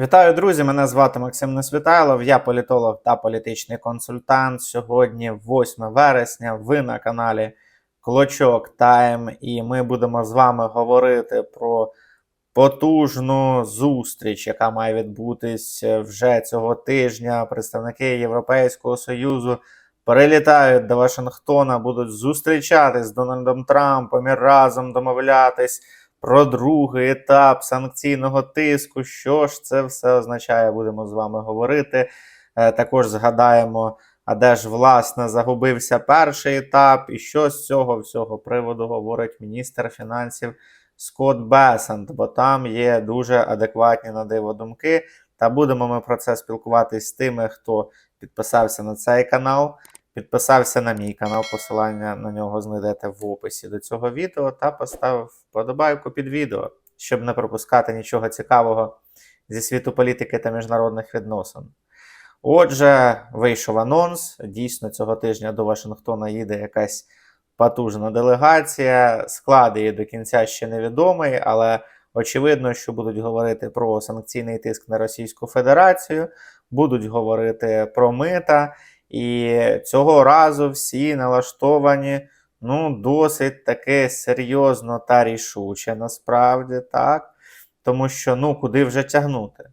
Вітаю, друзі! Мене звати Максим Несвітайлов, я політолог та політичний консультант. Сьогодні 8 вересня. Ви на каналі Клочок Тайм, і ми будемо з вами говорити про потужну зустріч, яка має відбутись вже цього тижня. Представники Європейського Союзу перелітають до Вашингтона, будуть зустрічатись з Дональдом Трампом і разом домовлятись про другий етап санкційного тиску. Що ж це все означає? Будемо з вами говорити. Е, Також згадаємо, а де ж власне загубився перший етап, і що з цього всього приводу говорить міністр фінансів Скотт Бесент, бо там є дуже адекватні на диво думки. Та будемо ми про це спілкуватись з тими, хто підписався на цей канал. Підписався на мій канал, посилання на нього знайдете в описі до цього відео та поставив вподобайку під відео, щоб не пропускати нічого цікавого зі світу політики та міжнародних відносин. Отже, вийшов анонс. Дійсно, цього тижня до Вашингтона їде якась потужна делегація. Склад її до кінця ще невідомий, але очевидно, що будуть говорити про санкційний тиск на Російську Федерацію, будуть говорити про мита. І цього разу всі налаштовані ну, досить таки серйозно та рішуче, насправді, так. Тому що ну, куди вже тягнути?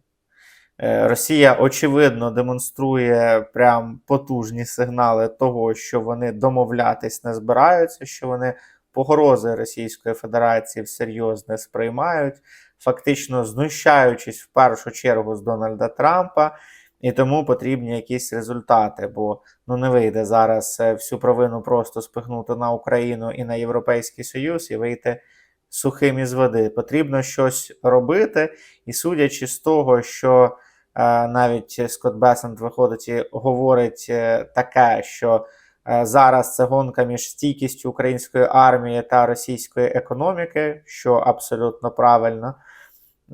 Е, Росія, очевидно, демонструє прям потужні сигнали того, що вони домовлятись не збираються, що вони погрози Російської Федерації всерйоз не сприймають, фактично знущаючись в першу чергу з Дональда Трампа. І тому потрібні якісь результати, бо ну не вийде зараз е, всю провину просто спихнути на Україну і на Європейський Союз і вийти сухим із води. Потрібно щось робити, і судячи з того, що е, навіть Скотт Бесент виходить і говорить е, таке, що е, зараз це гонка між стійкістю української армії та російської економіки, що абсолютно правильно,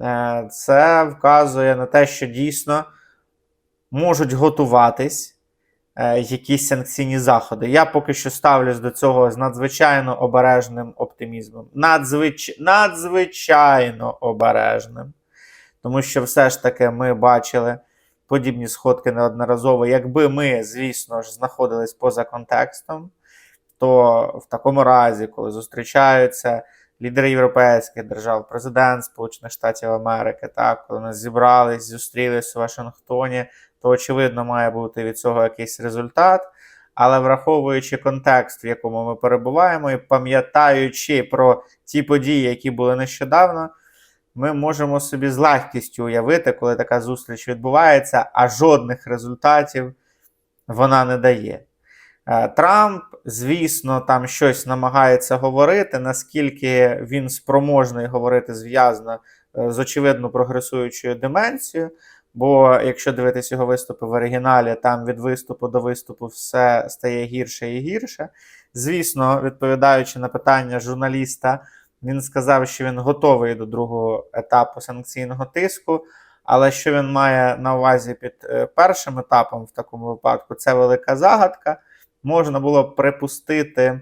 е, це вказує на те, що дійсно можуть готуватись е, якісь санкційні заходи. Я поки що ставлюсь до цього з надзвичайно обережним оптимізмом. Надзвич... Надзвичайно обережним. Тому що все ж таки ми бачили подібні сходки неодноразово. Якби ми, звісно ж, знаходились поза контекстом, то в такому разі, коли зустрічаються лідери європейських держав, президент Сполучених Штатів Америки, так, коли вони зібрались, зустрілись у Вашингтоні, то очевидно має бути від цього якийсь результат. Але враховуючи контекст, в якому ми перебуваємо, і пам'ятаючи про ті події, які були нещодавно, ми можемо собі з легкістю уявити, коли така зустріч відбувається, а жодних результатів вона не дає. Е, Трамп, звісно, там щось намагається говорити, наскільки він спроможний говорити зв'язно е, з очевидно прогресуючою деменцією. Бо якщо дивитись його виступи в оригіналі, там від виступу до виступу все стає гірше і гірше. Звісно, відповідаючи на питання журналіста, він сказав, що він готовий до другого етапу санкційного тиску. Але що він має на увазі під е, першим етапом в такому випадку, це велика загадка. Можна було припустити,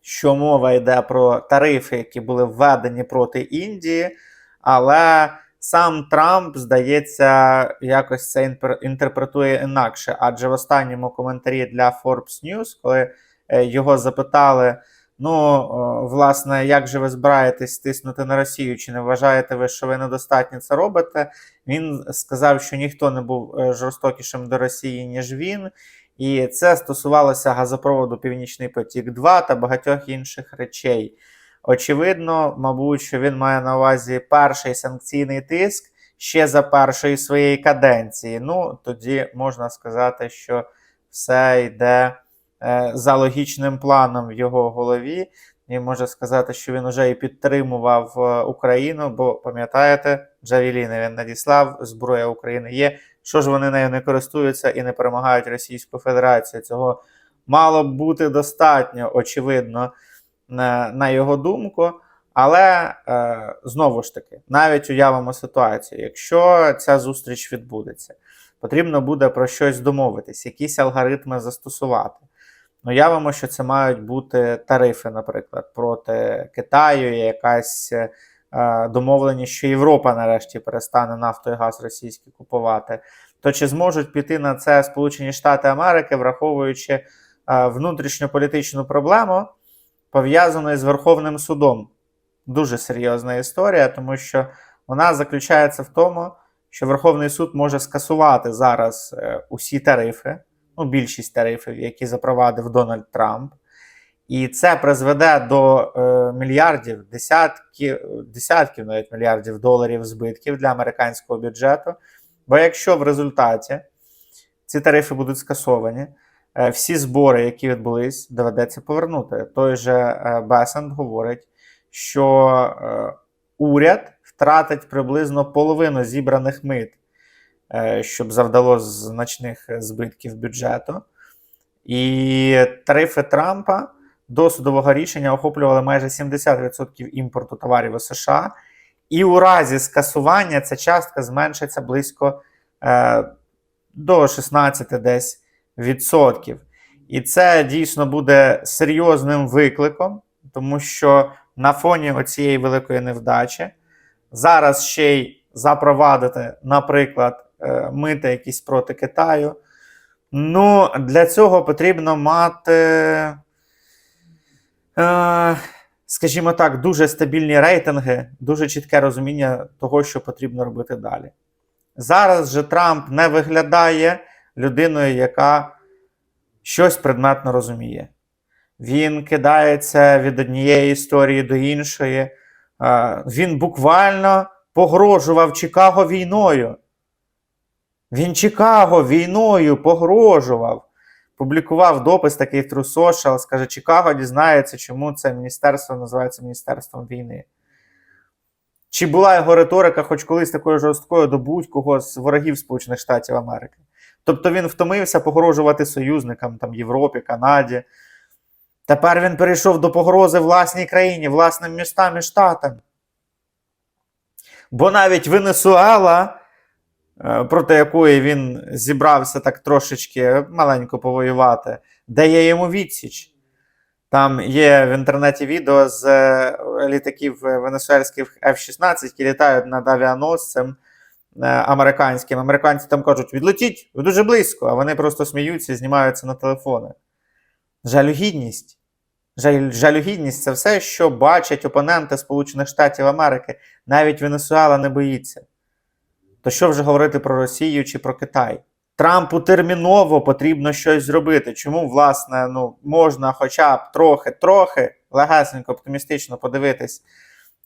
що мова йде про тарифи, які були введені проти Індії, але сам Трамп, здається, якось це інтерпретує інакше. Адже в останньому коментарі для Forbes News, коли е, його запитали. Ну, власне, як же ви збираєтесь тиснути на Росію? Чи не вважаєте ви, що ви недостатньо це робите? Він сказав, що ніхто не був е, жорстокішим до Росії, ніж він. І це стосувалося газопроводу Північний потік 2 та багатьох інших речей. Очевидно, мабуть, що він має на увазі перший санкційний тиск ще за першої своєї каденції. Ну, тоді можна сказати, що все йде е, за логічним планом в його голові. І можна сказати, що він вже і підтримував е, Україну, бо пам'ятаєте, Джавеліни він надіслав, зброя України є. Що ж вони нею не користуються і не перемагають Російську Федерацію? Цього мало б бути достатньо, очевидно, на, його думку. Але е, знову ж таки, навіть уявимо ситуацію, якщо ця зустріч відбудеться, потрібно буде про щось домовитись, якісь алгоритми застосувати. Уявимо, що це мають бути тарифи, наприклад, проти Китаю, якась е, домовлені, що Європа нарешті перестане нафту і газ російський купувати, то чи зможуть піти на це Сполучені Штати Америки, враховуючи е, внутрішньополітичну проблему, пов'язану з Верховним судом? Дуже серйозна історія, тому що вона заключається в тому, що Верховний суд може скасувати зараз е, усі тарифи, ну, більшість тарифів, які запровадив Дональд Трамп. І це призведе до е, мільярдів, десятків, десятків навіть мільярдів доларів збитків для американського бюджету. Бо якщо в результаті ці тарифи будуть скасовані, всі збори, які відбулись, доведеться повернути. Той же е, Бесент говорить, що е, уряд втратить приблизно половину зібраних мит, е, щоб завдало значних збитків бюджету. І тарифи Трампа до судового рішення охоплювали майже 70% імпорту товарів у США. І у разі скасування ця частка зменшиться близько е, до 16 десь. І це дійсно буде серйозним викликом, тому що на фоні оцієї великої невдачі зараз ще й запровадити, наприклад, е, мити якісь проти Китаю. Ну, для цього потрібно мати, е, скажімо так, дуже стабільні рейтинги, дуже чітке розуміння того, що потрібно робити далі. Зараз же Трамп не виглядає людиною, яка щось предметно розуміє. Він кидається від однієї історії до іншої. Він буквально погрожував Чикаго війною. Він Чикаго війною погрожував. Публікував допис такий в True Social, скаже, Чикаго дізнається, чому це міністерство називається Міністерством війни. Чи була його риторика хоч колись такою жорсткою до будь-кого з ворогів Сполучених Штатів Америки? Тобто він втомився погрожувати союзникам там, Європі, Канаді. Тепер він перейшов до погрози власній країні, власним містам і штатам. Бо навіть Венесуела, е, проти якої він зібрався так трошечки маленько повоювати, дає йому відсіч. Там є в інтернеті відео з е, літаків венесуельських F-16, які літають над авіаносцем е, американським. Американці там кажуть: відлетіть, ви дуже близько, а вони просто сміються і знімаються на телефони. Жалюгідність. Жаль, жалюгідність це все, що бачать опоненти Сполучених Штатів Америки. Навіть Венесуела не боїться. То що вже говорити про Росію чи про Китай? Трампу терміново потрібно щось зробити. Чому, власне, ну, можна хоча б трохи-трохи легесенько оптимістично подивитись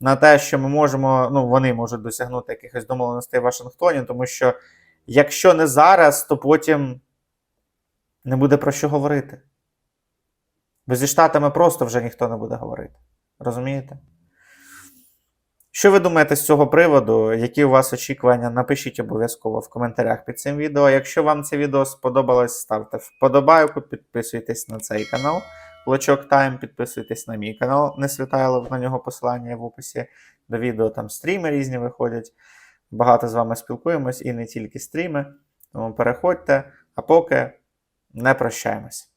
на те, що ми можемо, ну, вони можуть досягнути якихось домовленостей в Вашингтоні, тому що якщо не зараз, то потім не буде про що говорити. Бо зі Штатами просто вже ніхто не буде говорити. Розумієте? Що ви думаєте з цього приводу? Які у вас очікування? Напишіть обов'язково в коментарях під цим відео. Якщо вам це відео сподобалось, ставте вподобайку, підписуйтесь на цей канал. Лочок Тайм, підписуйтесь на мій канал не світайло на нього посилання в описі до відео. Там стріми різні виходять. Багато з вами спілкуємось і не тільки стріми. Тому переходьте, а поки не прощаємось.